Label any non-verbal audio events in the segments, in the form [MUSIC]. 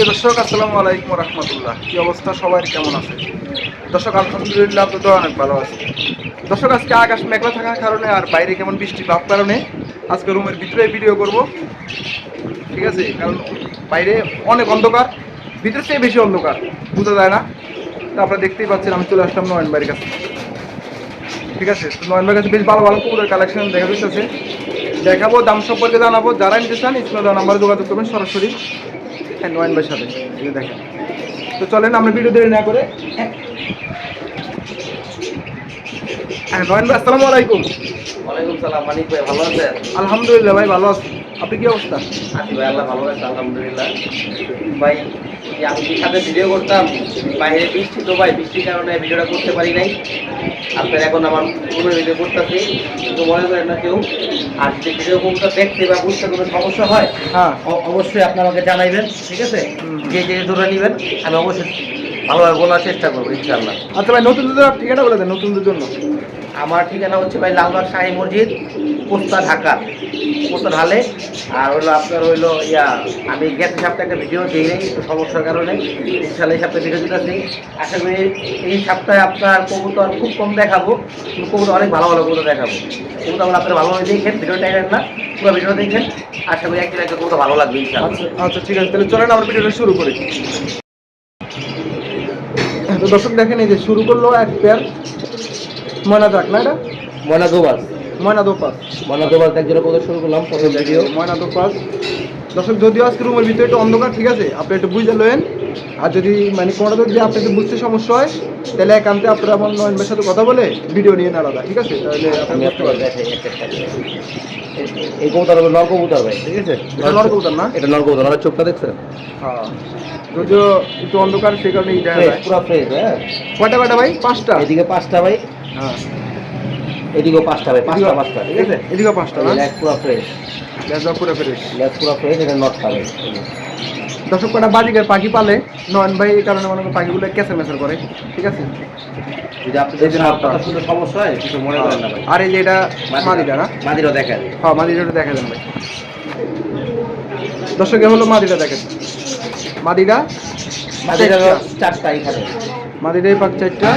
প্রিয় দর্শক, আসসালামু আলাইকুম রহমতুল্লাহ। কি অবস্থা? সবার কেমন আছে? দর্শক, আলহামদুলিল্লাহ তো অনেক ভালো আছে। দর্শক, আজকে আকাশ মেঘলা থাকার কারণে আর বাইরে কেমন বৃষ্টি ভাব কারণে আজকে রুমের ভিতরে ভিডিও করব। ঠিক আছে? কারণ বাইরে অনেক অন্ধকার ভিতর থেকে বেশি অন্ধকার। বোঝা যায় না। তো আপনারা দেখতেই পাচ্ছেন, আমি চলে আসলাম নয়ন বাড়ির কাছে। ঠিক আছে? নয়ন বাড়ির কাছে বেশ ভালো ভালো কবুতর কালেকশন দেখা যাচ্ছে। দেখাবো, দাম সম্পর্কে জানাব। যারা নিতে চান দেওয়া নাম্বারে যোগাযোগ করবেন সরাসরি। হ্যাঁ নয়ন ভাইয়ের সাথে। এই দেখেন। তো চলেন আমরা ভিডিও দেরি না করে হ্যাঁ নয়ন ভাই আসসালামু আলাইকুম। ওয়ালাইকুম সালাম মানিক ভাই ভালো আছেন? আলহামদুলিল্লাহ ভাই ভালো আছি। আপনি কি অবস্থা? আছি ভাই আল্লাহ ভালো আছে আলহামদুলিল্লাহ। ভাই আমি সাথে ভিডিও করতাম? বাইরে বৃষ্টি তো ভাই বৃষ্টির কারণে ভিডিওটা করতে পারি নাই। আপনার এখন আমার রুমে ভিডিও করতেছি। কিন্তু মনে করেন না কেউ আর যদি এরকমটা দেখতে বা বুঝতে কোনো সমস্যা হয় হ্যাঁ। অবশ্যই আপনি আমাকে জানাইবেন ঠিক আছে। যে যে ধরে নেবেন আমি অবশ্যই ভালোভাবে বলার চেষ্টা করব ইনশাল্লাহ আচ্ছা ভাই নতুন দুধের ঠিকানা বলে দেন নতুন দুধের জন্য। আমার ঠিকানা হচ্ছে ভাই লালবাগ শাহী মসজিদ, পোস্তা ঢাকা। পোস্তা ঢালে। আর হলো আপনার হইল ইয়া, আমি গেছে সপ্তাহে একটা ভিডিও দিই নাই, একটু সমস্যার কারণে। ইনশাল্লাহ এই সপ্তাহে ভিডিও দিতেছি। আশা করি এই সপ্তাহে আপনার কবুতর খুব কম দেখাবো কবুতর অনেক ভালো ভালো কবুতর দেখাবো। কবুতর আপনারা ভালোভাবে দেখেন, ভিডিও টাইমেন না, পুরো ভিডিও দেখেন। আশা করি একদিন একটা কবুতর ভালো লাগবে আচ্ছা আচ্ছা ঠিক আছে, তাহলে চলেন আমার ভিডিওটা শুরু করি। দর্শক দেখেন, এই যে শুরু করল এক পেয়ার ময়না যাক না এটা ময়না দোবাস ময়না দোপাস ময়না দোবাস একজনের কবুতর শুরু করলাম প্রথম ভিডিও। ময়না দোপাস দর্শক যদিও আজকে রুমের ভিতরে একটু অন্ধকার ঠিক আছে? আপনি একটু বুঝে লয়েন আর যদি মানে কোনোটা যদি আপনাকে বুঝতে সমস্যা হয় তাহলে একান্তে আপনারা আমার নয়ন ভাইয়ের সাথে কথা বলে ভিডিও নিয়ে আলাদা ঠিক আছে? তাহলে আপনি বুঝতে পারবেন একটা একটা। এই- কবুতর হলো নর কবুতর ভাই। ঠিক আছে? এটা নর কবুতর না? এটা নর কবুতর নরের চোখটা দেখছেন? হ্যাঁ। যদিও একটু অন্ধকার সেই কারণে ফ্রেশ পুরো ফ্রেশ হ্যাঁ? কয়টা কয়টা ভাই? পাঁচটা? এদিকে পাঁচটা ভাই। হ্যাঁ। এদিকেও পাঁচটা ভাই পাঁচটা পাঁচটা ঠিক আছে? এদিকে পাঁচটা লেগ পুরো ফ্রেশ লেজা পুরো ফ্রেশ লেগ পুরো ফ্রেশ এটা নটটা ভাই দর্শক কটা বাজিকার পাখি পালে? নয়ন ভাই এই কারণে মনে পাখিগুলো কেসে মেসার করে ঠিক আছে? সমস্যা হয় কিছু মনে করেন না ভাই। আর এই যে এটা মাদিটা না? মাদিরও দেখা যায়। হ্যাঁ মাদিটা দেখা দেন ভাই। দর্শকে হলো মাদিটা দেখেন। মাদিটা মাদিরও চারটা। এখানে মাদিটা এই পাখ চারটা।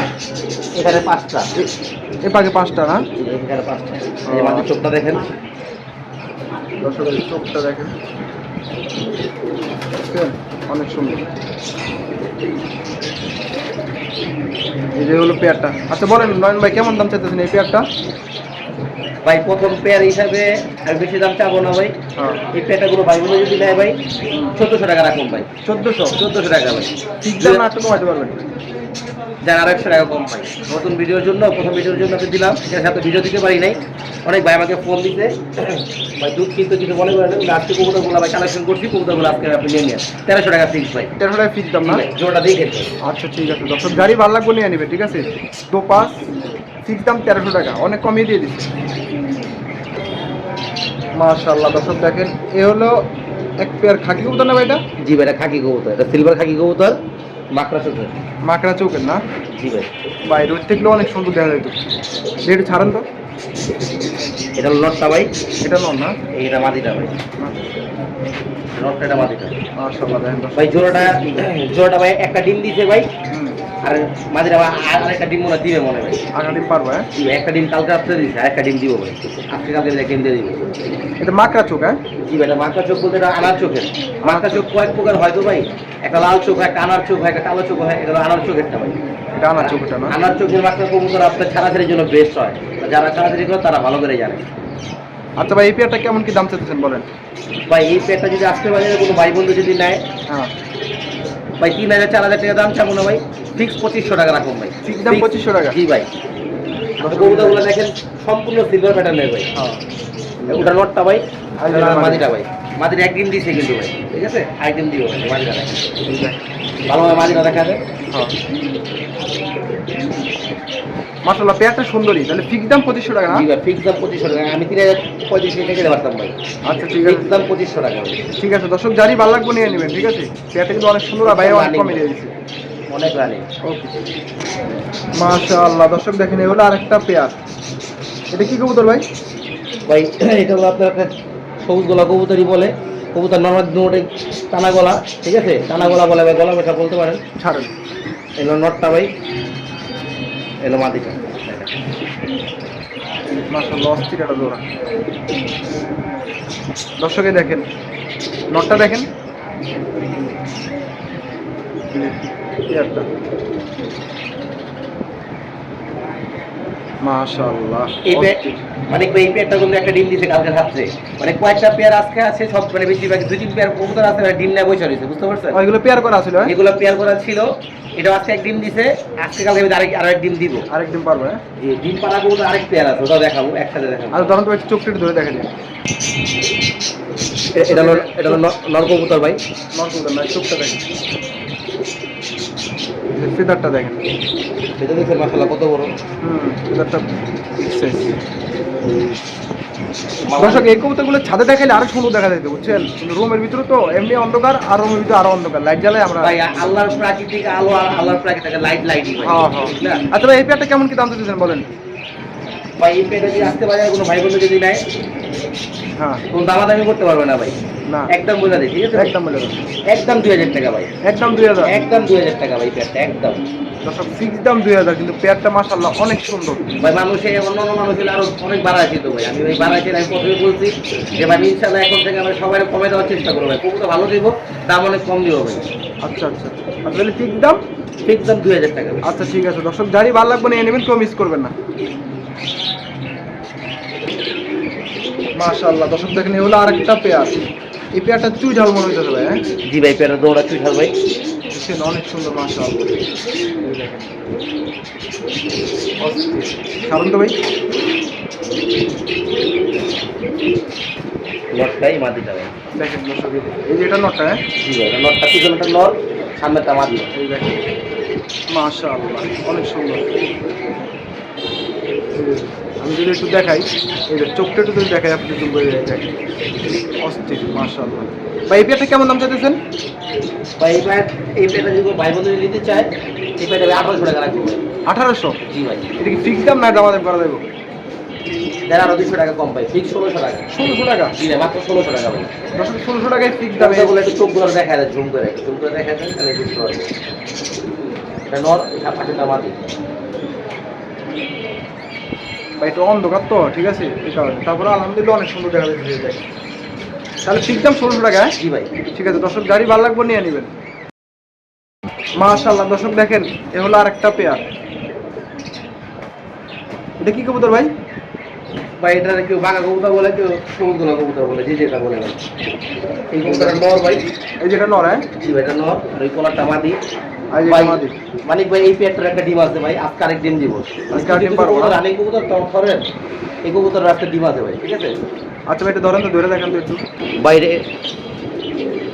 এখানে পাঁচটা। এ- এ পাঁচটা না? এখানে পাঁচটা। এই চোখটা দেখেন। দর্শকের চোখটা দেখেন। অনেক সুন্দর। এই যে হলো পেয়ারটা। আচ্ছা বলেন নয়ন ভাই কেমন দাম চাইতেছেন এই পেয়ারটা? ভাই প্রথম পেয়ার হিসাবে আমি বেশি দাম চাবো না ভাই। হ্যাঁ। এই ভাই বোনে যদি নেয় ভাই চোদ্দোশো টাকা রাখুন ভাই। চোদ্দোশো? চোদ্দোশো টাকা ভাই। ঠিক দাম না একটু কমাইতে পারবেন। যার আর একশো টাকা কম পাই নতুন ভিডিওর জন্য প্রথম ভিডিওর জন্য আমি দিলাম। এর সাথে ভিডিও দিতে পারি নাই। অনেক ভাই আমাকে ফোন দিতে [CLEARS THROAT] ভাই দুধ কিন্তু কিছু মনে করেন আজকে কবুতরগুলো ভাই কালেকশন করছি কবুতরগুলো আজকে আপনি নিয়ে নিয়ে তেরোশো টাকা ফিক্স ভাই। তেরোশো টাকা ফিক্স দাম না? জোড়াটা দেখে আচ্ছা ঠিক আছে। দর্শক গাড়ি ভালো লাগবে নিয়ে নেবে ঠিক আছে? তো পাস ফিক্স দাম তেরোশো টাকা। অনেক কমিয়ে দিয়ে দিচ্ছে মাশাল্লাহ দর্শক দেখেন এ হলো এক পেয়ার খাকি কবুতর না ভাই এটা? জি ভাই এটা খাকি কবুতর। এটা সিলভার খাকি কবুতর। মাকড়া চোখের। মাকড়া চৌকের না? জি ভাই। ভাই রোদ থেকেও অনেক সুন্দর দেখা যেত একটু ছাড়েন তো। এটা লটটা ভাই। এটা নন না? এইটা মাদিটা ভাই। নটটা এটা মাদিটা দর্শক ভাই জোড়াটা জোড়াটা ভাই একটা ডিম দিছে ভাই। আর মাদিটা ভাই আর একটা ডিম মনে দিবে মনে হয়। ভাই আগামী পারব হ্যাঁ? একটা ডিম কালকে রাত্রে দিছে আর একটা ডিম দিব ভাই আজকে কালকে একটা ডিম দিয়ে দিব? এটা মাকড়া চোখ হ্যাঁ? জি ভাই মাথা চোখ বলতে এটা আনার চোখের। মাথা চোখ কয়েক প্রকার হয় তো ভাই। একটা লাল চোখ হয় একটা আনার চোখ হয় একটা কালো চোখ হয় এটা আনার চোখেরটা ভাই। এটা আনার চোখ এটা না? আনার চোখের মাথা কবুতর আপনার ছাড়াছাড়ির জন্য বেস্ট হয়? যারা ছাড়াছাড়ি করে তারা ভালো করে জানে। আচ্ছা ভাই এই পেয়ারটা কেমন কি দাম চাইতেছেন বলেন? ভাই এই পেটটা যদি আজকে বাজারে কোনো ভাই বন্ধু যদি নেয় হ্যাঁ। ভাই তিন হাজার চার হাজার টাকা দাম চাবো না ভাই। ফিক্স পঁচিশশো টাকা রাখুন ভাই। ফিক্স দাম পঁচিশশো 2500 টাকা? জি ভাই। কবুতরগুলো দেখেন সম্পূর্ণ সিলভার প্যাটার্নের ভাই। হ্যাঁ। ওটা নটটা ভাই। মাটিটা। মাদিটা। ভাই। মাদির এক ডিম দিছে কিন্তু ভাই। ঠিক আছে? ডিম দিব ভাই মাদিটা ভালোভাবে মাদিটা দেখা যায় হ্যাঁ। মাশাল্লাহ পেয়ারটা সুন্দরী। তাহলে ফিক্স দাম পঁচিশশো টাকা না? ফিক্স দাম পঁচিশশো টাকা। আমি তিন হাজার পঁয়ত্রিশ টাকা দিতে পারতাম ভাই। আচ্ছা ঠিক আছে। দাম পঁচিশশো টাকা ঠিক আছে দর্শক যারই ভালো লাগবে নিয়ে নেবেন ঠিক আছে? পেয়ারটা কিন্তু অনেক সুন্দর আর ভাইয়া অনেক কমে দিয়ে দিচ্ছে অনেক রানি। ওকে। মাশাআল্লাহ দর্শক দেখেন এগুলো আরেকটা পেয়ার এটা কি কবুতর ভাই? ভাই এটা হলো আপনার একটা সবুজ গোলা কবুতরই বলে। কবুতর নর্মাল দুটোই টানা গলা ঠিক আছে? টানা গলা বলে ভাই গলা ব্যথা বলতে পারেন। ছাড়েন। এলো নটটা ভাই। এলো মাদিটা মাসাল্লাহ অস্থির একটা জোড়া দর্শকে দেখেন নটটা দেখেন। পেয়ারটা মাশাল্লাহ এই মানে এই পেয়ারটা কিন্তু একটা ডিম দিছে কালকে রাত্রে। মানে কয়েকটা পেয়ার আজকে আছে? সব মানে বেশিরভাগ দুই তিন পেয়ার কবুতর আছে মানে ডিম নেয় বসে রয়েছে বুঝতে পারছেন? ওইগুলো পেয়ার করা ছিল হ্যাঁ? এগুলো পেয়ার করা ছিল। এটা আজকে এক ডিম দিছে আজকে কালকে আমি আরেক আরেক ডিম দিব। আরেকদিন পারব হ্যাঁ? ডিম পাড়া কবুতর আরেক পেয়ার আছে ওটাও দেখাবো একসাথে দেখাবো। আর ধরুন তো একটু চোখটা ধরে দেখা যায় এটা এটা ন- নর কবুতর ভাই। নর্মাল না চোখটা দেখেন। ফিদারটা দেখেন। সেটা দেখছেন মাসাল্লাহ কত বড়? দর্শক এই কবুতরগুলো ছাদে দেখাইলে আরও সুন্দর দেখা যেত বুঝছেন? রুমের ভিতরে তো এমনি অন্ধকার আর রুমের ভিতরে আরও অন্ধকার। লাইট জ্বালাই আমরা ভাই আল্লাহর প্রাকৃতিক আলো আর আল্লাহর প্রাকৃতিক লাইট লাইটই হ্যাঁ হ্যাঁ। আচ্ছা ভাই এই পেয়ারটা কেমন কি দাম দিতেছেন বলেন? ভাই এই পেটে যদি আসতে পারে কোনো ভাই বন্ধু যদি নেয় হ্যাঁ। কোনো দামাদামি করতে পারবে না ভাই। না। একদম বোঝা দিই ঠিক আছে একদম বলে একদম দুই হাজার টাকা ভাই। একদম দুই হাজার। একদম দুই হাজার টাকা ভাই একদম। দর্শক ফিক্স দাম দুই হাজার কিন্তু পেয়ারটা মাসাল্লাহ অনেক সুন্দর। ভাই মানুষে অন্য অন্য আরও অনেক বাড়াইছি তো ভাই। আমি ভাই বাড়াইছি আমি প্রথমে বলছি যে ভাই ইনশাল্লাহ এখন থেকে আমরা সবাই কমে দেওয়ার চেষ্টা করব ভাই। কবুতর ভালো দিব দাম অনেক কম দিব ভাই। আচ্ছা আচ্ছা। আচ্ছা তাহলে ফিক্স দাম? ফিক্স দাম দুই হাজার টাকা আচ্ছা ঠিক আছে। দর্শক গাড়ি ভালো লাগবে নিয়ে নেবেন কেউ মিস করবেন না। মাশাআল্লাহ দর্শক দেখেন এগুলো আরেকটা পেয়ার। এই পেয়ারটা চুই ঝাল মনে হইতেছে ভাই হ্যাঁ? জি ভাই পেয়ারটা দৌড়া চুষাল ভাই। দেখছেন অনেক সুন্দর অস্থির। ছাড়ুন তো ভাই? নটটাই মাদিটা ভাই। দেখেন এই যে- এটা নটটা হ্যাঁ? জি ভাই নটটা পিছনটা নর সামনেটা মাদি এই দেখেন। মাশাআল্লাহ অনেক সুন্দর। আমি যদি একটু দেখাই এই যে চোখটা একটু যদি দেখাই আপনি একটু বলে দেখেন অস্থির মাশাআল্লাহ। ভাই এই পেয়ারটা কেমন দাম চাইতেছেন? ভাই এই প্যাটটা যদি ভাই বন্ধু নিতে চায় এই আঠারোশো টাকা রাখব। আঠারোশো? জি ভাই। এটা কি ফিক্স দাম না দাম করা যাবে? দেড় আরও দুশো টাকা কম পাই ফিক্স ষোলোশো টাকা। ষোলোশো টাকা? জি ভাই মাত্র ষোলোশো টাকা ভাই। ষোলোশো টাকায় ফিক্স দামে দামে বলে একটু চোখগুলো দেখা যায় ঝুম করে ঝুম করে দেখা যায় তাহলে বুঝতে পারবে নর ভাই একটু অন্ধকার তো ঠিক আছে? এই কারণে। তারপরে আলহামদুলিল্লাহ অনেক সুন্দর দেখা যাচ্ছে যায় তাহলে দাম ষোলোশো টাকা হ্যাঁ? জি ভাই। ঠিক আছে দর্শক গাড়ি ভালো লাগবে নিয়ে নেবেন। মাশাল্লাহ দর্শক দেখেন এ হলো আরেকটা পেয়ার এটা কি কবুতর ভাই? ভাই এটা কেউ বাঘা কবুতর বলে কেউ গোলা কবুতর বলে যে যেটা বলে এই কবুতরটা নর ভাই। এই যেটা নর হ্যাঁ? জি ভাই এটা নর আর ওই কলারটা আর এই ভাই মানিক ভাই এই পেয়ারটার একটা ডিম আছে ভাই আজকে আরেক ডিম দিব আজকে আর ডিম পারব না? রানিং কবুতর টপ করেন এই কবুতর একটা ডিম আছে ভাই ঠিক আছে? আচ্ছা ভাই এটা ধরেন তো ধরে দেখেন তো একটু। বাইরে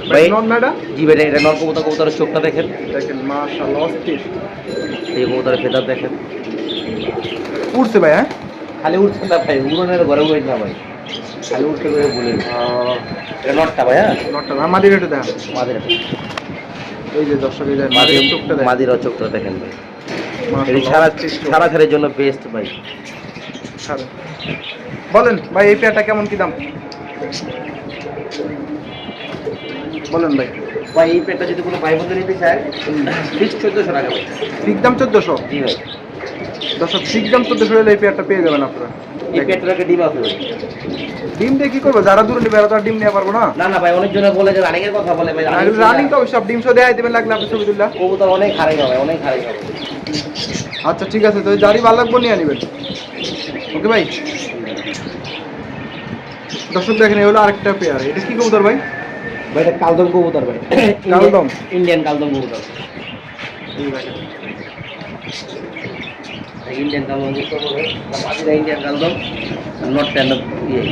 ভাই ভাই নর না এটা জি ভাই এটা নর কবুতর কবুতরের চোখটা দেখেন। দেখেন মাশাল্লাহ অস্থির। এই কবুতরের ফেদার দেখেন। উঠছে ভাই হ্যাঁ? খালি উঠছে না ভাই উড়নের ঘরে উড়ে না ভাই। খালি উঠতে করে বলে। নটটা ভাই হ্যাঁ? নটটা মাদির মাদের এই যে দর্শক এই যে মাদির চোখটা দেখেন। মাদির চোখটা দেখেন ভাই। সারা সারা জন্য বেস্ট ভাই। বলেন ভাই এই পেয়ারটা কেমন কি দাম? বলেন ভাই। ভাই এই পেটটা যদি কোনো ভাই বন্ধু নিতে চায় ফিক্স চোদ্দোশো টাকা ভাই। ফিক্স দাম চোদ্দশো? জি ভাই। দর্শক ঠিক দাম চোদ্দশো এই পেয়ারটা পেয়ে যাবেন আপনারা। এই একটা ডিম আছে ডিম দিয়ে কি করব? যারা দূরে নেবে তো আর ডিম নিয়ে পারব না? না না ভাই অনেকজন বলে যে রানিং এর কথা বলে ভাই রানিং তো সব ডিম শো দেয় দেবেন লাগলে আপনি ছবি তুললা। কবুতর অনেক হারাই হবে অনেক হারাই হবে আচ্ছা ঠিক আছে তো যারই ভালো লাগবে নিয়ে নেবেন। ওকে ভাই। দর্শক দেখেন এই হলো আরেকটা পেয়ার। এটা কি কবুতর ভাই? ভাই এটা কালদম কবুতর ভাই। কালদম? ইন্ডিয়ান কালদম কবুতর। ইন্ডিয়ান কালদম কবুতর বলে পাখিটা ইন্ডিয়ান কালদম নট ট্যান্ড ইয়ে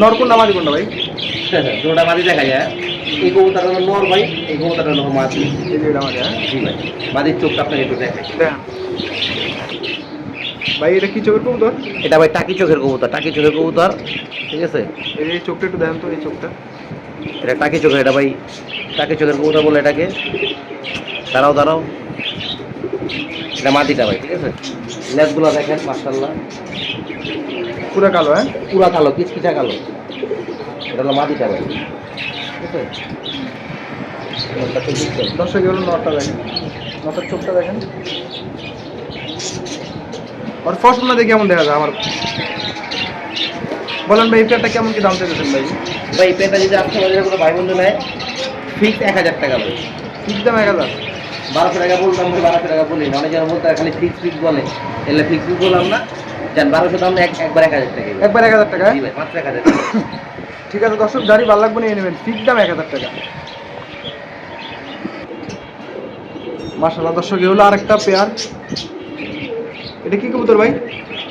নরকুন নামাজি কোনটা ভাই? [LAUGHS] দুটা মাদি দেখা যায়। এই কবুতর হলো নর ভাই এই কবুতর হলো মাদি। হ্যাঁ? জি ভাই মাদির চোখটা আপনাকে একটু দেখে ভাই এটা কি চোখের কবুতর? এটা ভাই টাকি চোখের কবুতর টাকি চোখের কবুতর ঠিক আছে? এই এই চোখটা একটু দেখেন তো এই চোখটা। এটা টাকি চোখের এটা ভাই টাকি চোখের কবুতর বলে এটাকে। দাঁড়াও দাঁড়াও। এটা মাটিটা ভাই ঠিক আছে? লেজগুলো দেখেন মার্শাল্লাহ পুরো কালো হ্যাঁ? পুরা কালো কিচকিচা কালো। এটা হলো মাটিটা ভাই নটটা চলতেছে দর্শক এগুলো নটটা দেখেন। নটার চোখটা দেখেন। আর ফসল না দেখে কেমন দেখা যায় আমার? বলেন ভাই এই পেয়ারটা কেমন কি দাম চাইতেছেন ভাই? ভাই এই পেনটা যদি আজকে বাজারে কোনো ভাই বন্ধু নেয় ফিক্স এক হাজার টাকা ভাই। ফিক্স দাম এক হাজার? বারোশো টাকা বলতাম ভাই বারোশো টাকা বলি না অনেক জন বলতে খালি ফিক্স ফিক্স বলে। এলে ফিক্স ফিক্স বললাম না। যান বারোশো দাম এক একবার এক হাজার টাকা একবার এক হাজার টাকা? মাত্র এক হাজার টাকা। ঠিক আছে দর্শক গাড়ি ভালো লাগবে নিয়ে নেবেন। ফিক্স দাম এক হাজার টাকা। মাসাল্লাহ দর্শক এগুলো আরেকটা পেয়ার এটা কি কবুতর ভাই?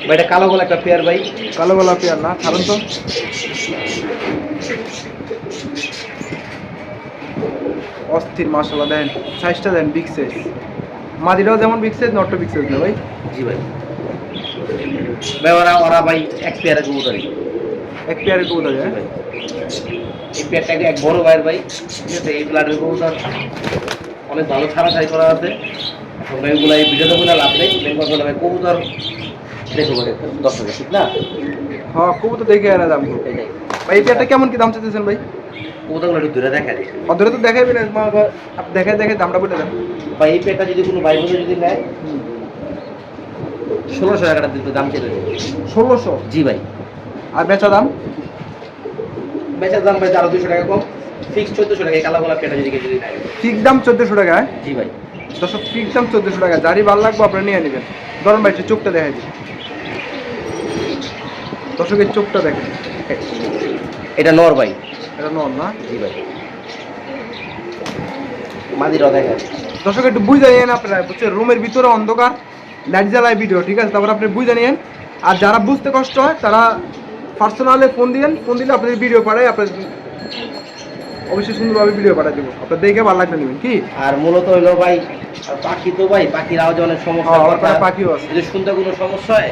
ভাই এটা কালো বলে একটা পেয়ার ভাই। কালো গলা পেয়ার না ছাড়ুন তো। অস্থির মাসাল্লাহ দেন সাইজটা দেন বিগ সাইজ মাদিটাও যেমন বিগ সাইজ নটটা বিগ সাইজ না ভাই? জি ভাই। ভাই ওরা ওরা ভাই এক পেয়ারে কবুতরি এক পেয়ারে কবুতর হ্যাঁ? এই পেয়ারটা এক বড় ভাইয়ের ভাই? ঠিক আছে এই ব্লাডের কবুতর। অনেক ভালো ছাড়াছাড়ি করা আছে। এখন এই ভিডিওতে বলে লাভ নেই। হলো ভাই কবুতর দেখো ভাই দর্শকের ঠিক না? হ্যাঁ কবুতর দেখে এরা দাম ভাই এই পেয়ারটা কেমন কি দাম চাইতেছেন ভাই? একটু দূরে দেখা তো দেখাইবেন আপনি দেখে দামটা বলে দেন। বা এই পেয়ারটা যদি কোনো ভাই বোন যদি নেয়? ষোলোশো টাকাটা দিতে দাম ষোলোশো? জি ভাই। আর বেচা দাম? বেচার দাম ভাই আরও দুশো টাকা কম। ফিক্স চোদ্দশো টাকা কালা পেটা যদি কেউ যদি নেয়। ফিক্স দাম চোদ্দোশো টাকা হ্যাঁ? জি ভাই। দর্শক ফিক্স দাম চোদ্দোশো টাকা যারই ভালো লাগবে আপনি নিয়ে নেবেন। ধরুন ভাই চোখটা দেখাই দিন দর্শকের চোখটা দেখেন। এটা নর ভাই। এটা নন না? জি ভাই। মাদির দেখা দর্শক একটু বুঝে নিয়েন আপনারা বুঝছেন রুমের ভিতরে অন্ধকার লাইট জ্বালায় ভিডিও ঠিক আছে? তারপর আপনি বুঝে নিয়েন। আর যারা বুঝতে কষ্ট হয় তারা পার্সোনালে ফোন দিবেন ফোন দিলে আপনাদের ভিডিও পাঠায় আপনার অবশ্যই সুন্দরভাবে ভিডিও পাঠিয়ে দেবো। আপনার দেখে ভালো লাগবে নেবেন কি? আর মূলত হলো ভাই পাখি তো ভাই পাখির আওয়াজে অনেক সমস্যা হ্যাঁ, আমার পাখিও আছে। যদি শুনতে কোনো সমস্যা হয়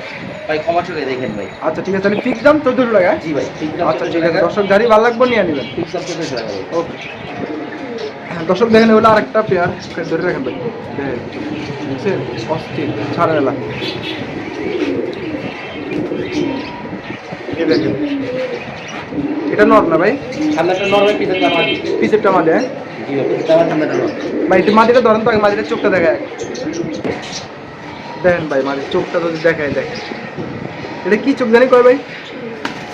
ভাই ক্ষমা চোখে দেখেন ভাই। আচ্ছা ঠিক আছে তাহলে ফিক্স দাম চোদ্দোশো টাকা হ্যাঁ? জি ভাই ঠিক আচ্ছা ঠিক আছে। দর্শক যারই ভালো লাগবে নিয়ে নেবেন। ফিক্স দাম চোদ্দশো টাকা ওকে দর্শক দেখেন ওটা আরেকটা পেয়ার ধরে রাখেন ভাই। অস্থির ছাড়া এলা এই দেখেন। এটা নর না ভাই? সামনে একটা নর ভাই পিছনে আমার পিসেরটা মাঝে হ্যাঁ? জি ভাই একটা নর। ভাই একটু মাটিটা ধরেন তো আগে চোখটা দেখায়। দেখেন ভাই মাটির চোখটা যদি দেখায় দেখেন। এটা কি চোখ জানি কয় ভাই?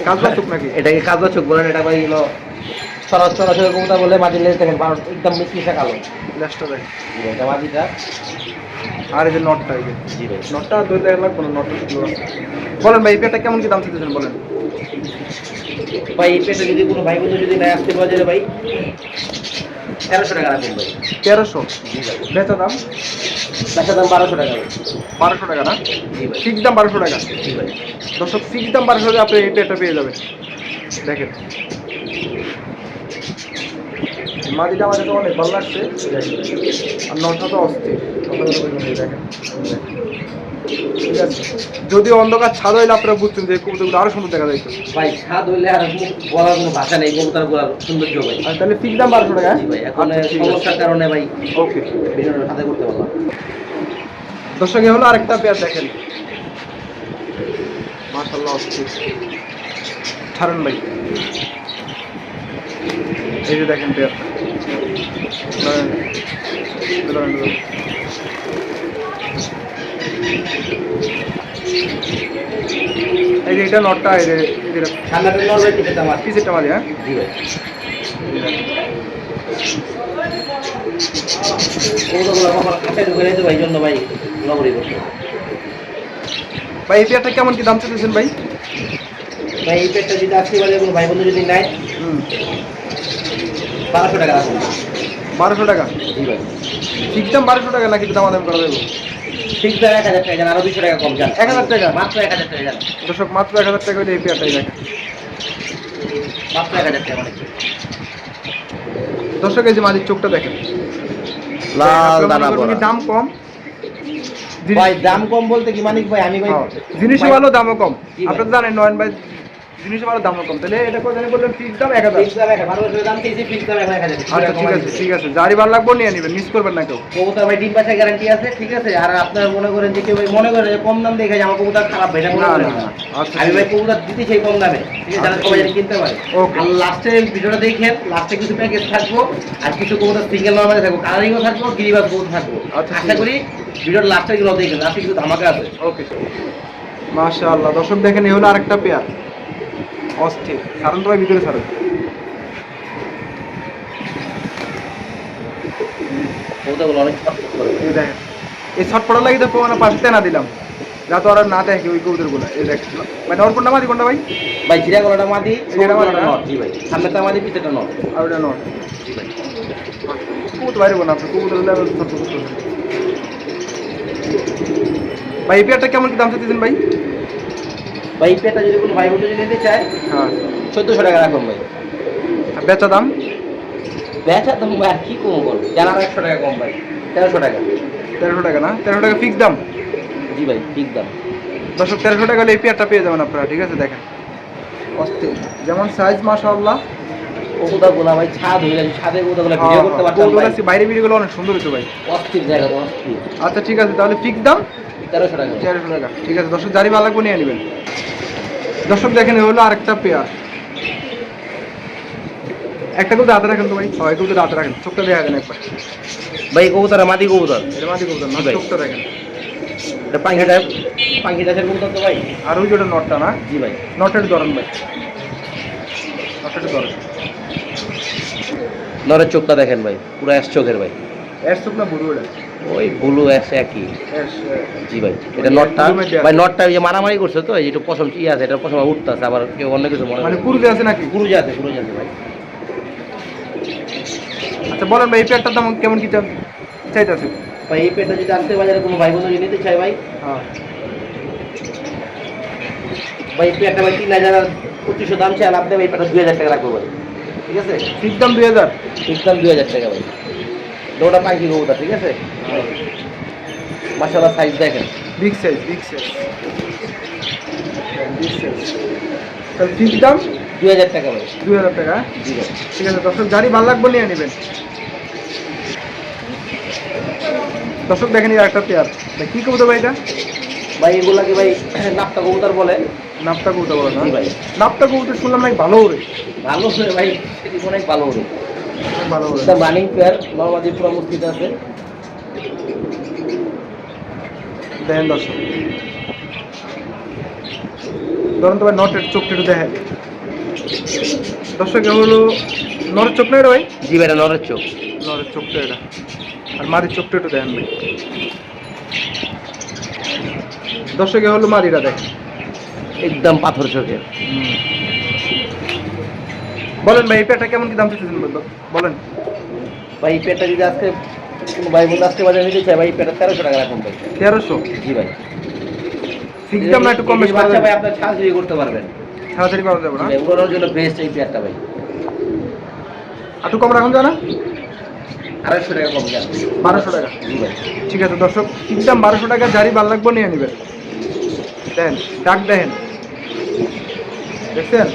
কাজলা চোখ নাকি? এটাকে কাজলা চোখ বলেন? এটা ভাই হলো সরাস সরাসরি কবুতর বলে মাটির লেজ দেখেন একদম মিশমিশা কালো। ল্যাসটা দেখেন। এটা মাটিটা। আর এই যে নটটা এই যে। নটটা ধরে দেখা লাগবে না নটটা বলেন ভাই এই পেয়ারটা কেমন কি দাম চাইতেছেন বলেন। ভাই এই পেটে যদি কোনো ভাই বন্ধু যদি নেয় আসতে বাজারে ভাই তেরোশো টাকা রাখুন ভাই। তেরোশো? বেচা দাম? তার দাম বারোশো টাকা বারোশো টাকা না? ফিক্স দাম বারোশো টাকা? দর্শক ফিক্স দাম বারোশো টাকা আপনি এই পেয়ারটা পেয়ে যাবেন। দেখেন। মাটিটা আমার কাছে অনেক ভালো লাগছে। আর নটা তো অস্থির। দেখেন ঠিক আছে যদি অন্ধকার ছাদ হইলে আপনারা বুঝছেন যে কবুতরগুলো আরও সুন্দর দেখা যাইতো। ভাই ছাদ হইলে আর বলার কোনো ভাষা নেই কবুতর বলার সৌন্দর্য ভাই। আর তাহলে ফিক্স দাম বারোশো টাকা ভাই এখন আচ্ছা, ঠিক। সমস্যার কারণে ভাই ওকে। সাথে করতে পারলাম। দর্শক হলো আরেকটা পেয়ার দেখেন। মাশাল্লাহ অস্থির। ছাড়ুন ভাই। এই যে দেখেন পেয়ারটা। এই যে এটা নটটা এই যে ঠান্ডাটা পিঠে দাম আছে পিসেরটা মাঝে হ্যাঁ? জি ভাই। ভাই এই পেয়ারটা কেমন কি দাম চাইতেছেন ভাই? ভাই এই পেটটা যদি আসতে বাজারে কোনো ভাই বন্ধু যদি নেয় হুম। বারোশো টাকা বারোশো টাকা? জি ভাই। ঠিক দাম বারোশো টাকা নাকি দাম দাম করা যাবে? ঠিক এক হাজার টাকা যান আরও দুশো টাকা কম যান। 1000 টাকা? মাত্র এক হাজার টাকা যান দর্শক মাত্র এক হাজার টাকা হলে এই পেয়ারটাই দেখেন মাত্র এক হাজার টাকা মানে দর্শক এই যে মাঝির চোখটা দেখেন। লাল দানা বড়া দাম কম? জিনিস- ভাই দাম কম বলতে কি মানিক ভাই আমি ভাই হ্যাঁ, ভালো দামও কম। আপনারা জানেন নয়ন ভাই জিনিসের ভালো দামও কম। তাহলে এটা বললেন ফিক্স দাম এক হাজার। আচ্ছা ঠিক আছে ঠিক আছে। যারই ভালো লাগবে নিয়ে নেবেন মিস করবেন না কেউ। কবুতর ভাই ডিম পাশা গ্যারান্টি আছে ঠিক আছে? আর আপনার মনে করেন যে কেউ মনে করেন যে কম দাম দেখে আমার কবুতর খারাপ ভাই না। আচ্ছা, আমি ভাই কবুতর দিতে সেই কম দামে। ঠিক আছে যারা আচ্ছা, সবাই কিনতে পারে. আর লাস্টে ভিডিওটা দেখেন লাস্টে কিছু প্যাকেজ থাকব আর কিছু কবুতর সিঙ্গেল নর্মালে থাকব কালারিংও থাকব গিরিবাস কবুতর থাকব। আচ্ছা, আশা করি ভিডিওর লাস্টে গুলো দেখেন লাস্টে কিছু ধামাকা আছে। ওকে মাশাআল্লাহ দর্শক দেখেন এই হলো আরেকটা পেয়ার অস্থির। সারণ তো ভাই ভিতরে সারণ এই দেখেন। এই ছট পড়া লাগি তো মানে পাশে না দিলাম। যাতে ওরা না দেখে ওই কবুতরগুলো এই দেখেন। মানে ওর কোনটা মাদি কোনটা ভাই? ভাই জিরা গলাটা মাদি জিরা গলাটা? নট। জি ভাই। সামনেটা মাদি পিছনেটা নট। আর ওটা নট। কবুতর বাইরে না আপনি কবুতর। লেভেল ভাই এই পেয়ারটা কেমন কি দাম চাইতেছেন ভাই? এই পেটা যদি কোনো ভাই বোন যদি নিতে চায় হ্যাঁ। চোদ্দশো টাকা রাখুন ভাই। বেচা দাম? বেচা তো ভাই আর কি কম বলব জানার একশো টাকা কম ভাই তেরোশো টাকা। তেরোশো টাকা না? তেরোশো টাকা ফিক্স দাম? জি ভাই ঠিক দাম। দর্শক তেরোশো টাকা হলে এই পেয়ারটা পেয়ে যাবেন আপনারা ঠিক আছে? দেখেন। অস্থির। যেমন সাইজ মাশাআল্লাহ। ভাই ছাদ হয়ে ভিডিও করতে পারতাম ভাই। বাইরে ভিডিওগুলো অনেক সুন্দর হতো ভাই। অস্থির জায়গা অস্থির। আচ্ছা ঠিক আছে তাহলে ফিক্স দাম? তেরোশো টাকা। তেরোশো টাকা। ঠিক আছে দর্শক জারি ভালো লাগবে নিয়ে নেবেন। দর্শক দেখেন হলো আরেকটা পেয়ার। একটা কিন্তু হাতে রাখেন তো ভাই। হয় কিন্তু হাতে রাখেন। চোখটা দেখা যান একবার। ভাই কবুতর মাদি কবুতর? এটা কবুতর না চোখটা দেখেন। এটা পাখি টাইপ পাখি টাইপের কবুতর তো ভাই। আর ওই যেটা নটটা না? জি ভাই। নটের ধরেন ভাই। নটের ধরেন। নরের চোখটা দেখেন ভাই। পুরো অ্যাশ চোখের ভাই। এর চোখ না বুড়ো ওই ব্লু অ্যাশ একই। জি ভাই এটা নটটা। ভাই নটটা ওই যে মারামারি করছে তো এই যে একটু পশম ই আছে এটা পশম উঠতেছে আবার কেউ অন্য কিছু মনে মানে করে। পুরুষে আছে নাকি? গুরু আছে গুরু আছে ভাই। আচ্ছা বলেন ভাই এই পেয়ারটার দাম কেমন কি চান- চাইতেছে ভাই এই পেটটা যদি আনতে বাজারে কোনো ভাই বন্ধু নিতে চাই ভাই। হ্যাঁ। ভাই এই পেটটা ভাই তিন হাজার পঁচিশশো দাম চাই আপনি ভাই পেটটা দুই হাজার টাকা রাখব ভাই। ঠিক আছে? ফিক্স দাম দুই হাজার? ঠিক দাম দুই হাজার টাকা ভাই। দুটা পাখি কবুতর ঠিক আছে? মাসাল্লাহ সাইজ দেখেন। Big size big size big size তাহলে ফিক্স দাম? দুই হাজার টাকা ভাই। দুই হাজার টাকা। ঠিক আছে দর্শক গাড়ি ভালো লাগবে নিয়ে নেবেন। দর্শক দেখেন একটা পেয়ার কি কবুতর ভাই এটা? ভাই এগুলাকে ভাই নাপটা কবুতর বলে। নাপটা কবুতর বলো না? ভাই। নাপটা কবুতর শুনলাম নাকি ভালো ওরে ভালো করে ভাই সেটি অনেক ভালো অনেক ভালো ওরে রানিং পেয়ার নর্মাদি পুরো মুস্তিত আছে। দেখেন দর্শক। ধরুন তোমার নটের চোখটা একটু দেখেন। দর্শক হলো নরের চোখ না এটা ভাই? জি ভাই নরের চোখ। নরের চোখটা এটা। আর মারির চোখটা একটু দেখেন ভাই। দর্শক হলো মারিটা দেখেন। একদম পাথর চোখের। বলেন ভাই এই পেয়ারটা কেমন কি দাম চাইতেছেন বল- বলেন। ভাই এই পেটটা যদি আজকে কোনো ভাই বন্ধু আজকে বাজারে নিতে চাই ভাই এই তেরোশো টাকা রাখুন ভাই। তেরোশো? জি ভাই। ফিক্স না একটু কম বেশি বাচ্চা ভাই আপনার ছাড়াছাড়ি করতে পারবেন। ছাড়াছাড়ি করা যাবে না? জি জন্য বেস্ট এই পেয়ারটা ভাই। একটু কম রাখুন যায় না আড়াইশো টাকা কম বারোশো টাকা। জি ভাই। ঠিক আছে দর্শক ফিক্স বারোশো টাকা জারি ভালো লাগবে নিয়ে নেবেন। দেন ডাক দেখেন দেখছেন?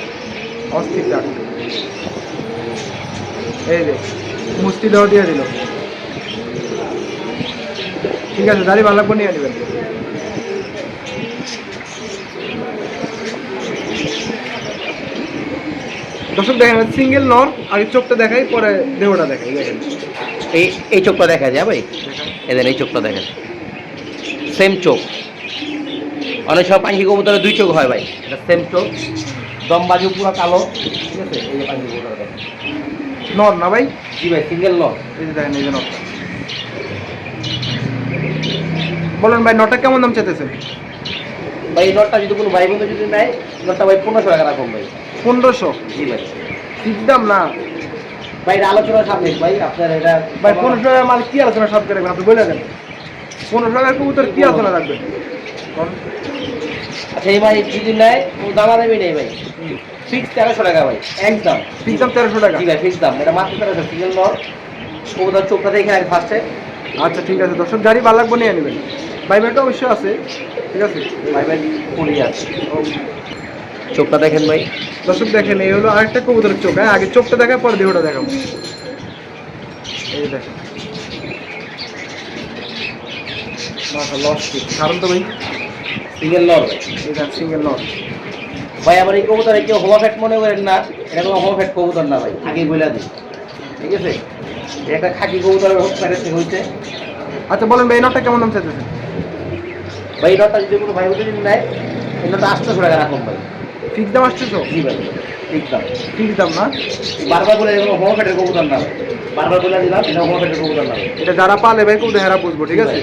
অস্থির ডাক। এই যে মুস্তি দেওয়া দিয়ে দিল। ঠিক আছে জারি ভালো লাগবে নিয়ে নেবেন। দর্শক দেখেন সিঙ্গেল নর আগে চোখটা দেখাই পরে দেহটা দেখাই দেখেন। এই এই চোখটা দেখা যায় ভাই? এদের এই চোখটা দেখেন। সেম চোখ। অনেক সময় পাখি কবুতরের দুই চোখ হয় ভাই। এটা সেম চোখ। দম বাজু পুরো কালো। ঠিক আছে? এই যে পাখি কবুতর নর না ভাই? জি ভাই সিঙ্গেল লক এই যে দেখেন এই যে নটটা বলেন ভাই নটা কেমন দাম চাইতেছেন? ভাই এই নটটা যদি কোনো ভাই বন্ধু যদি নেয় নটটা ভাই পনেরোশো টাকা রাখুন ভাই। পনেরোশো? জি ভাই। ঠিক দাম না? ভাই এটা আলোচনার সামনে ভাই আপনার এটা ভাই পনেরোশো টাকার মাল কি আলোচনা সব করে রাখবেন? আপনি বলে দেন। পনেরোশো টাকার কবুতর কি আলোচনা রাখবেন? আচ্ছা এই ভাই যদি নেয় ও দামা দামি নেই ভাই। ফিক্স তেরোশো টাকা ভাই একদম। ঠিক দাম তেরোশো টাকা? জি ভাই ফিক্স দাম। এটা মাত্র তেরোশো সিঙ্গেল নট কবুতর চোখটা দেখে আগে ফার্স্টে আচ্ছা ঠিক আছে। দর্শক গাড়ি ভালো লাগবে নিয়ে নেবেন। ভাই ভাইটা অবশ্যই আছে। ঠিক আছে? ভাই ভাই পুলি আছে। চোখটা দেখেন ভাই। দর্শক দেখেন এই হলো আরেকটা কবুতরের চোখ। হ্যাঁ আগে চোখটা দেখায় পরে দেহটা দেখাবো। এই দেখেন। কারণ তো ভাই। সিঙ্গেল লর ভাই। সিঙ্গেল নট ভাই আবার এই কবুতর কেউ হোমা ফ্যাট মনে করেন না? এটা কোনো হোমা ফ্যাট কবুতর না ভাই। আগেই বলে দিই। ঠিক আছে? এটা একটা খাকি কবুতর থেকে হইছে। আচ্ছা বলেন ভাই এই নটটা কেমন দাম চাইতেছেন? ভাই এই নটটা যদি কোনো ভাই যদি নেয় এই নটটা আটশোশো টাকা রাখুন ভাই। ফিক্স দাম আসতেছো জি ভাই ঠিক দাম। ফিক্স দাম না? বারবার বলে এগুলো হোমা কবুতর না। বারবার বলে দিলাম এটা হোমা কবুতর না। এটা যারা পালে ভাই খুব হেরা বুঝব ঠিক আছে?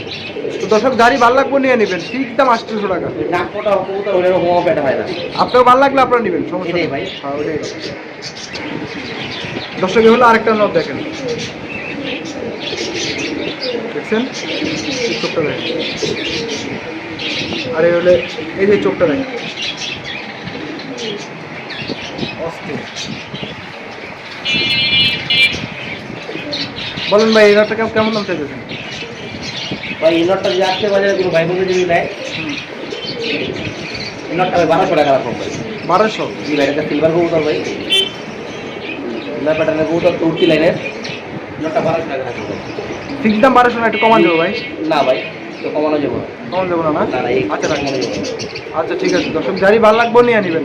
তো দর্শক গাড়ি ভালো লাগবো নিয়ে নেবেন। ফিক্স দাম আটশোশো টাকা। এই নাক ফোটা কবুতর হলে হোমা হয় না। আপনার ভালো লাগলে আপনারা নেবেন সমস্যা নেই। ভাই। হ্যাঁ ওটাই। দর্শক হলো আরেকটা নট দেখেন। দেখছেন? চোখটা দেখেন। আর এই হলে এই যে চোখটা দেখেন। অস্থির। বলেন ভাই এই নটটা কেমন কেমন দাম চাইতেছেন? ভাই এই নটটা যদি আজকে বাজারে কোনো ভাই বলে যদি নেয় এই নটটা ভাই বারোশো টাকা ভাই। বারোশো? জি ভাই এটা সিলভার কবুতর ভাই। সিলভার প্যাটার্নের কবুতর তুর্কি লাইনের। নটটা বারোশো টাকা ভাই। ফিক্স দাম বারোশো না একটু কমান দেবো ভাই। না ভাই তো কমানো যাব না। কমান দেবো না না? আচ্ছা যাব আচ্ছা ঠিক আছে। দর্শক গাড়ি ভালো লাগবো নিয়ে নেবেন।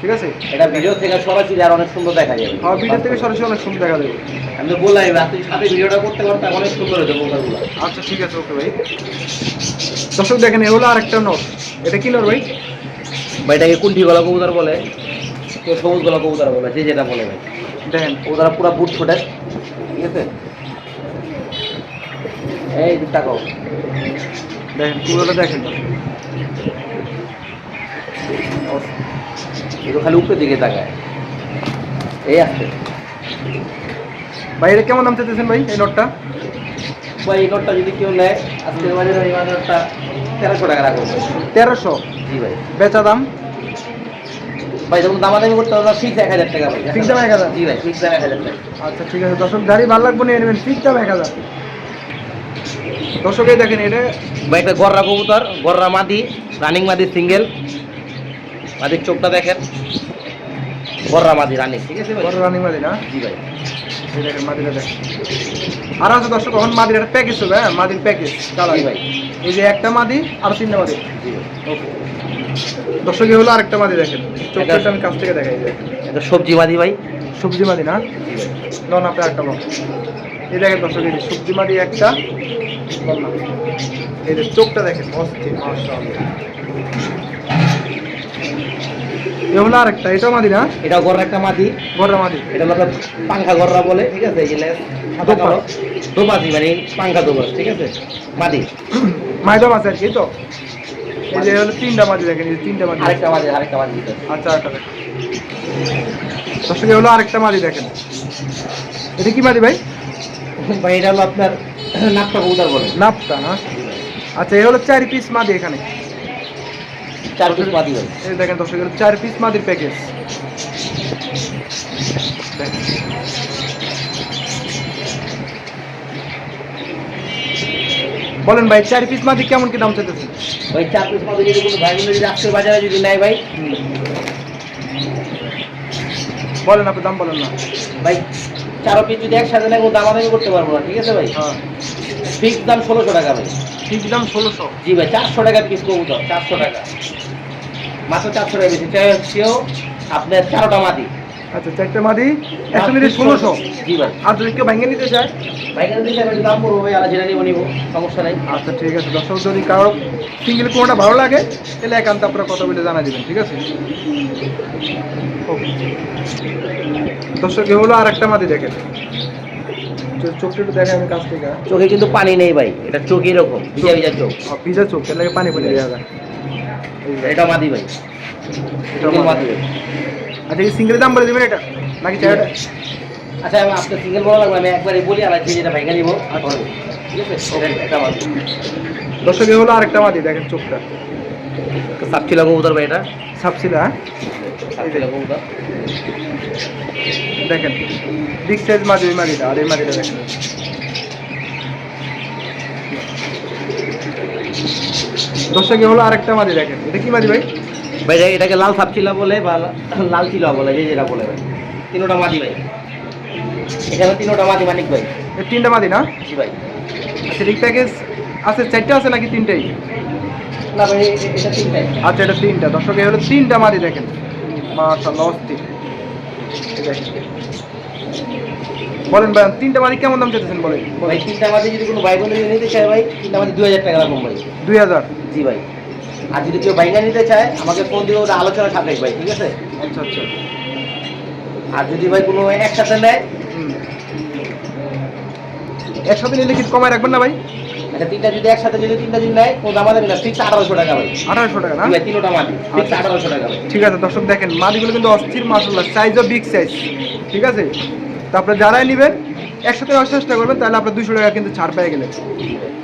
ঠিক আছে? এটা ভিডিও থেকে সরাসরি আর অনেক সুন্দর দেখা যাবে। হ্যাঁ ভিডিও থেকে সরাসরি অনেক সুন্দর দেখা দেবে আমি তো বললাম আপনি সাথে ভিডিওটা করতে পারতেন অনেক সুন্দর হতো কবুতরগুলো আচ্ছা ঠিক আছে ওকে ভাই। দর্শক দেখেন এ হলো আরেকটা নোট এটা কি নোট ভাই? ভাই এটাকে কুণ্ঠি গলা কবুতর বলে কেউ সবুজ গলা কবুতর বলে যে যেটা বলে ভাই। দেখেন। কবুতর পুরো বুট ফুটে ঠিক আছে? এই তাকাও দেখেন পুরোটা দেখেন। এগুলো খালি উপরের দিকে তাকায়। এই আছে। ভাই এটা কেমন দাম চাইতেছেন ভাই এই নোটটা? ভাই এই নোটটা যদি কেউ নেয় আজকের বাজারে এই নোটটা তেরোশো টাকা রাখব। তেরোশো? জি ভাই। বেচা দাম? ভাই যখন দামাদামি করতে হবে ফিক্স এক হাজার টাকা ভাই। Fix দাম এক হাজার? জি ভাই ফিক্স দাম এক হাজার টাকা। আচ্ছা ঠিক আছে। দর্শক গাড়ি ভালো লাগবো নিয়ে নেবেন ঠিক দাম এক হাজার। দর্শক এই দেখেন এটা। একটা গররা কবুতর গররা মাদি রানিং মাদি সিঙ্গেল মাদির চোখটা দেখেন। গররা মাদি রানিং ঠিক আছে ভাই? রানিং মাদি না? জি ভাই। দেখেন মাদিটা দেখেন। আর আছে দর্শক এখন মাদির একটা প্যাকেজ হবে হ্যাঁ? মাদির প্যাকেজ কালার। ভাই। এই যে একটা মাদি আর তিনটা মাদি। জি ওকে দর্শক হলো আরেকটা মাদি দেখেন। চোখটা আমি কাছ থেকে দেখাই এটা সবজি মাদি ভাই। সবজি মাদি না? লন আপনি একটা লন। এই দেখেন দর্শক এই সবজি মাদি একটা। লন এই যে চোখটা দেখেন অস্থির মাশাআল্লাহ। এ হলো আরেকটা এটা মাদি না? গররা একটা মাদি বড় মাদি এটা পাংখা বলে ঠিক আছে? সাদা কালো। মানে দোপাস ঠিক আছে? মাদি মাইদম আছে আর কি তো? এই যে হলো তিনটা মাদি দেখেন এই যে তিনটা মাদি আরেকটা মাদি আরেকটা মাদি দিতে আচ্ছা আরেকটা দেখেন দর্শক এ আরেকটা মাদি দেখেন। এটা কি মাদি ভাই? ভাই এটা হলো আপনার নাপটা কবুতর বলে। নাপটা না? আচ্ছা এই হলো চার পিস মাদি এখানে। চার পিস মাদি এই দেখেন দর্শক চার পিস মাদির প্যাকেজ বলেন ভাই চার পিস মাদি কেমন কি দাম চাইতেছেন? ভাই চার পিস মাদি যদি কোনো ভাই যদি আজকের বাজারে যদি নেয় ভাই। বলেন আপনি দাম বলেন না। ভাই চারো পিস যদি একসাথে নেয় কোনো দামাদামি করতে পারব না ঠিক আছে ভাই? হ্যাঁ। ফিক্স দাম ষোলোশো টাকা ভাই। ফিক্স দাম ষোলোশো? জি ভাই চারশো টাকা পিস কবুতর চারশো টাকা। মাত্র চারশো টাকা বেশি। আপনার চারোটা মাদি। আচ্ছা চারটে মাদি একশো মিনিট ষোলোশো জি ভাই। আর যদি কেউ ভেঙে নিতে চায়? দিলে আমি দাম পড়ব ভাই নিবো নিবো সমস্যা নাই। আচ্ছা ঠিক আছে দর্শক যদি কারও সিঙ্গেল কোনোটা ভালো লাগে তাহলে একান্ত আপনারা কথা বলে জানা দিবেন ঠিক আছে? ওকে। দর্শক হলো আর একটা মাদি দেখেন। চোখটা একটু দেখেন আমি কাছ থেকে। চোখে কিন্তু পানি নেই ভাই এটা চোখ এরকম ভিজা ভিজা চোখ। ভিজা চোখ তার লাগে পানি দেওয়া যায় এটা মাদি ভাই। মাদি। মাদি ভাই। আচ্ছা এই সিঙ্গেল দাম বলে দেবেন এটা? নাকি চারটা? আচ্ছা আমি আপনার সিঙ্গেল বলা লাগবে আমি একবারই বলি আর যে যেটা ভাইকা নিবো ঠিক আছে? এটা মাদি দর্শক হলো আরেকটা মাদি দেখেন চোখটা। সাপচিলা কবুতর ভাই এটা? সাপসিলা হ্যাঁ? সাপচিলা কবুতর। দেখেন বিগ সাইজ মাদি ওই মাদিটা আর এই মাদিটা দেখেন। দর্শক হলো আরেকটা মাদি দেখেন। এটা কি মাদি ভাই? ভাই এটাকে লাল সাপ চিলা বলে বা লাল চিলা বলে যে যেটা বলে ভাই। তিনোটা মাদি ভাই। এখানে তিনোটা মাদি মানিক ভাই। এই তিনটা মাদি না? জি ভাই। আচ্ছা এই প্যাকেজ আছে চারটা আছে নাকি তিনটেই? না ভাই এটা তিনটাই আচ্ছা এটা তিনটা। দর্শক এই হলো তিনটা মাদি দেখেন। মাশাআল্লাহ অস্থির। দেখেন। বলেন ভাই তিনটা মাদি কেমন দাম চাইতেছেন বলেন? ভাই তিনটা মাদি যদি কোনো ভাই বোনের নিতে চায় ভাই তিনটা মাদি দুই হাজার টাকা রাখুন ভাই। দুই হাজার? জি ভাই। আর যদি কেউ বাইনা নিতে চায় আমাকে ফোন দিয়ে ওটা আলোচনা সাপেক্ষ ভাই ঠিক আছে? আচ্ছা আচ্ছা। আর যদি ভাই কোনো একসাথে নেয়। একসাথে নিলে কি কমায় রাখবেন না ভাই? আচ্ছা তিনটা যদি একসাথে যদি তিনটা যদি নেয় কোনো আমাদের না ফিক্স আঠারোশো টাকা ভাই। আঠারোশো টাকা না? তিনোটা মাদি ফিক্স আঠারোশো টাকা ঠিক আছে দর্শক দেখেন মাদিগুলো কিন্তু অস্থির মাসাল্লাহ সাইজও বিগ সাইজ ঠিক আছে? তারপরে যারাই নেবেন একসাথে নেওয়ার চেষ্টা করবেন তাহলে আপনার দুশো টাকা কিন্তু ছাড় পেয়ে গেলেন।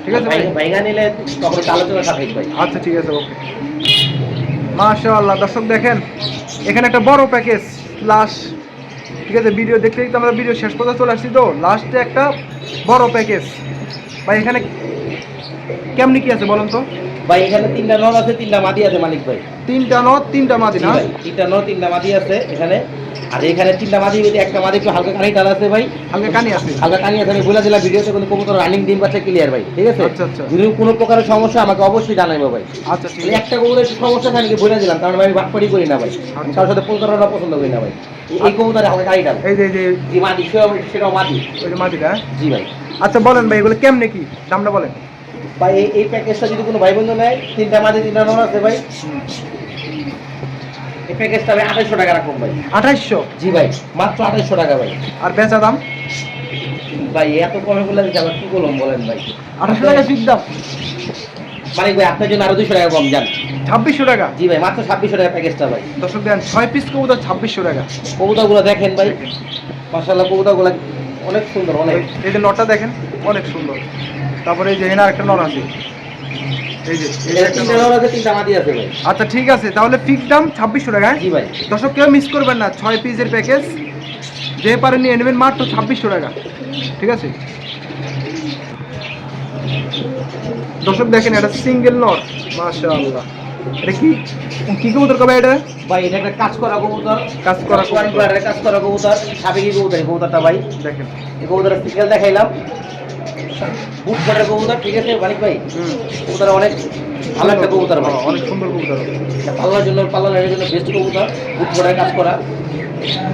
ঠিক আছে নিলে তখন আলোচনা আচ্ছা ঠিক আছে ওকে। মাশাআল্লাহ দর্শক দেখেন এখানে একটা বড় প্যাকেজ লাস্ট ঠিক আছে ভিডিও দেখতে দেখতে আমরা ভিডিও শেষ পর্যন্ত চলে আসছি তো। লাস্টে একটা বড় প্যাকেজ। ভাই এখানে কেমনি কি আছে বলুন তো? ভাই এখানে তিনটা নল আছে তিনটা মাদি আছে মালিক ভাই। তিনটা ন তিনটা মাদি না? তিনটা নল তিনটা মাদি আছে এখানে। আর এখানে তিনটা মাদি যদি একটা মাদি একটু হালকা কানি ডাল আছে ভাই। হালকা কানি আছে। হালকা কানি আছে আমি বলে দিলাম ভিডিওতে কোনো কবুতর রানিং ডিম পাচ্ছে ক্লিয়ার ভাই ঠিক আছে? আচ্ছা, আচ্ছা। যদি কোনো প্রকারের সমস্যা আমাকে অবশ্যই জানাইবো ভাই। আচ্ছা ঠিক আছে। একটা কবুতরের সমস্যা থাকে বলে দিলাম কারণ আমি বাটপাড়ি করি না ভাই। আমি কারোর সাথে প্রতারণা পছন্দ করি না ভাই। এই- কবুতরে হালকা কানি ডাল এই যে যে। মাদি সেটাও মাদি ওই যে মাদিটা হ্যাঁ? জি ভাই। আচ্ছা বলেন ভাই এগুলো কেমনে কি? দামটা বলেন। ভাই এই এই প্যাকেজটা যদি কোনো ভাই বন্ধু নেয় তিনটা মাদি তিনটা নর আছে ভাই। এই প্যাকেজটা আমি আঠাইশশো টাকা রাখুন ভাই। আঠাইশশো? জি ভাই মাত্র আঠাইশশো টাকা ভাই। আর বেচা দাম? ভাই এত কমে বলে দিচ্ছে আবার কি করলাম বলেন ভাই। আঠাশশো টাকা ফিক্স দাম। মানে ভাই আপনার জন্য আরও দুশো টাকা কম যান। ছাব্বিশশো টাকা? জি ভাই মাত্র ছাব্বিশশো টাকা প্যাকেজটা ভাই। দর্শক দেন ছয় পিস কবুতর ছাব্বিশশো টাকা। কবুতাগুলো দেখেন ভাই। মাসাল্লাহ কবুতাগুলো অনেক সুন্দর অনেক। এই- যে নটটা দেখেন অনেক সুন্দর। তারপরে এই যে নট একটা নট। আছে তিনটা মাদি আছে ভাই আচ্ছা ঠিক আছে তাহলে ফিক্স দাম ছাব্বিশশো টাকা দর্শক কেউ মিস করবেন না ছয় পিসের প্যাকেজ যে পারেন নিয়ে নেবেন মাত্র ছাব্বিশশো টাকা। ঠিক আছে? দর্শক দেখেন এটা সিঙ্গেল নট মাশাআল্লাহ। এটা কি? কি কবুতর কবে এটা? ভাই এটা একটা কাজ করা কবুতর। কাজ করা কবুতর। কাজ করা কবুতর। সাবেকি কবুতর কবুতরটা ভাই। দেখেন। এই কবুতরের সিগন্যাল দেখাইলাম। বুট করার কবুতর ঠিক আছে মানিক ভাই? কবুতর অনেক ভালো একটা কবুতর অনেক সুন্দর কবুতর। পাল্লার জন্য পাল্লার জন্য বেস্ট কবুতর বুট করার কাজ করা।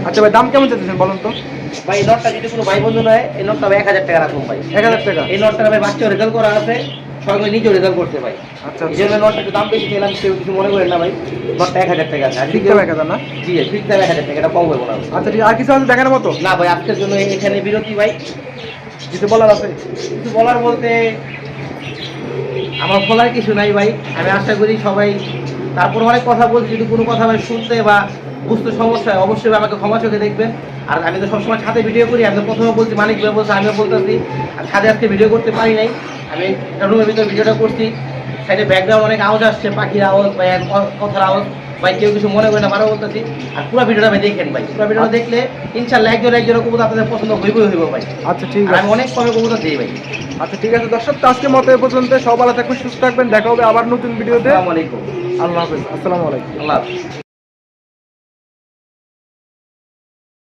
আচ্ছা ভাই দাম কেমন চাইতেছেন বলুন তো? ভাই এই নটটা যদি কোনো ভাই বন্ধু নয় এই নটটা ভাই এক হাজার টাকা রাখুন ভাই। এক হাজার টাকা? এই নটটা ভাই বাচ্চা রেজাল্ট করা আছে সবাই নিজেও রেজাল্ট করতে ভাই। আচ্ছা এই জন্য নটটা একটু দাম বেশি চাইলাম কেউ কিছু মনে করেন না ভাই। নটটা এক হাজার টাকা আছে। আর ঠিক যদি এক হাজার না? জি ঠিক দাম এক হাজার টাকা এটা কম হবে না আচ্ছা ঠিক আর কিছু আছে দেখানোর মতো? না ভাই আজকের জন্য এখানে বিরতি ভাই। কিছু বলার আছে? কিছু বলার বলতে আমার বলার কিছু নাই ভাই। আমি আশা করি সবাই তারপর অনেক কথা বলছি, যদি কোনো কথা ভাই শুনতে বা বুঝতে সমস্যা হয়, অবশ্যই আমাকে ক্ষমা চোখে দেখবেন। আর আমি তো সবসময় ছাদে ভিডিও করি, আমি প্রথমে বলছি, মানিক ভাই বলছে, আমিও বলতেছি। আর ছাদে আজকে ভিডিও করতে পারি নাই। আমি রুমের ভিতরে ভিডিওটা করছি। সাইডে ব্যাকগ্রাউন্ড অনেক আওয়াজ আসছে, পাখির আওয়াজ বা এক কথার আওয়াজ। ভাই কেউ কিছু মনে করে না বারো বলতেছি। আর পুরো ভিডিওটা ভাই দেখেন ভাই পুরো ভিডিওটা দেখলে ইনশাল্লাহ একজন একজনের কবুতর আপনাদের পছন্দ হইবই হইব ভাই। আচ্ছা ঠিক আছে আমি অনেক কমে কবুতর দিই ভাই। আচ্ছা ঠিক আছে। দর্শক তো আজকে মতো এ পর্যন্ত। সব আলাদা থাকবেন সুস্থ থাকবেন। দেখা হবে আবার নতুন ভিডিওতে। আসসালামু আলাইকুম। আল্লাহ হাফেজ। আসসালামু আলাইকুম। আল্লাহ হাফিজ।